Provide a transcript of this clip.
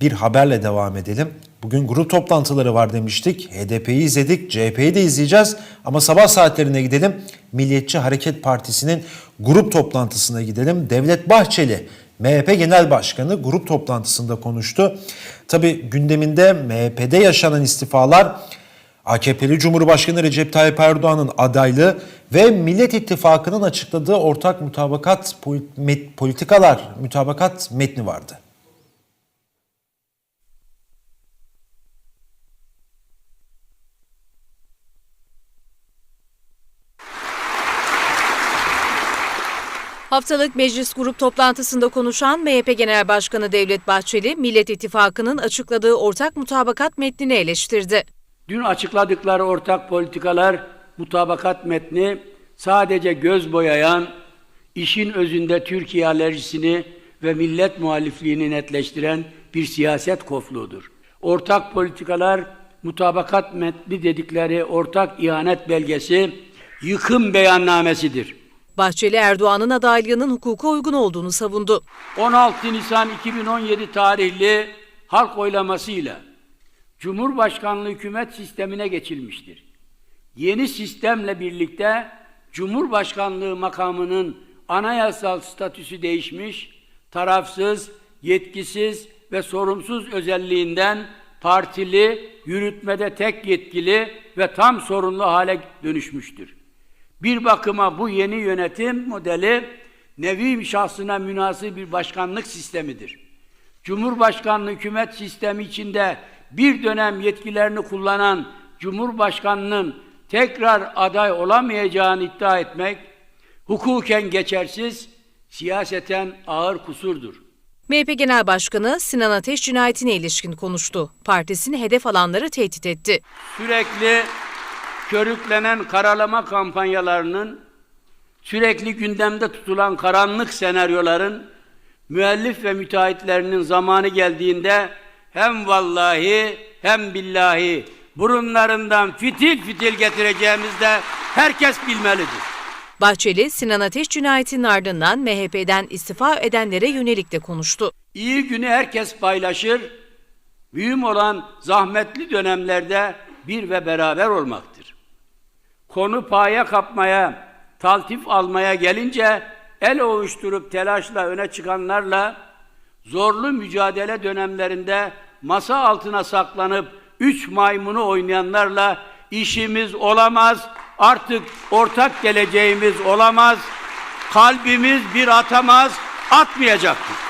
bir haberle devam edelim. Bugün grup toplantıları var demiştik. HDP'yi izledik, CHP'yi de izleyeceğiz. Ama sabah saatlerine gidelim. Milliyetçi Hareket Partisi'nin grup toplantısına gidelim. Devlet Bahçeli, MHP Genel Başkanı grup toplantısında konuştu. Tabii gündeminde MHP'de yaşanan istifalar, AKP'li Cumhurbaşkanı Recep Tayyip Erdoğan'ın adaylığı ve Millet İttifakı'nın açıkladığı ortak mutabakat politikalar mutabakat metni vardı. Haftalık meclis grup toplantısında konuşan MHP Genel Başkanı Devlet Bahçeli, Millet İttifakı'nın açıkladığı ortak mutabakat metnini eleştirdi. Dün açıkladıkları ortak politikalar mutabakat metni sadece göz boyayan, işin özünde Türkiye alerjisini ve millet muhalifliğini netleştiren bir siyaset kofluğudur. Ortak politikalar mutabakat metni dedikleri ortak ihanet belgesi yıkım beyannamesidir. Bahçeli Erdoğan'ın adaylığının hukuka uygun olduğunu savundu. 16 Nisan 2017 tarihli halk oylamasıyla Cumhurbaşkanlığı hükümet sistemine geçilmiştir. Yeni sistemle birlikte Cumhurbaşkanlığı makamının anayasal statüsü değişmiş, tarafsız, yetkisiz ve sorumsuz özelliğinden partili, yürütmede tek yetkili ve tam sorumlu hale dönüşmüştür. Bir bakıma bu yeni yönetim modeli nevi şahsına münasır bir başkanlık sistemidir. Cumhurbaşkanlığı hükümet sistemi içinde bir dönem yetkilerini kullanan Cumhurbaşkanının tekrar aday olamayacağını iddia etmek hukuken geçersiz, siyaseten ağır kusurdur. MHP Genel Başkanı Sinan Ateş cinayetine ilişkin konuştu. Partisini hedef alanları tehdit etti. sürekli körüklenen karalama kampanyalarının, sürekli gündemde tutulan karanlık senaryoların, müellif ve müteahhitlerinin zamanı geldiğinde hem vallahi hem billahi burunlarından fitil fitil getireceğimiz de herkes bilmelidir. Bahçeli, Sinan Ateş cinayetinin ardından MHP'den istifa edenlere yönelik de konuştu. İyi günü herkes paylaşır, mühim olan zahmetli dönemlerde bir ve beraber olmaktır. Konu paya kapmaya, taltif almaya gelince el ovuşturup telaşla öne çıkanlarla zorlu mücadele dönemlerinde masa altına saklanıp üç maymunu oynayanlarla işimiz olamaz, artık ortak geleceğimiz olamaz, kalbimiz bir atamaz, atmayacaktır.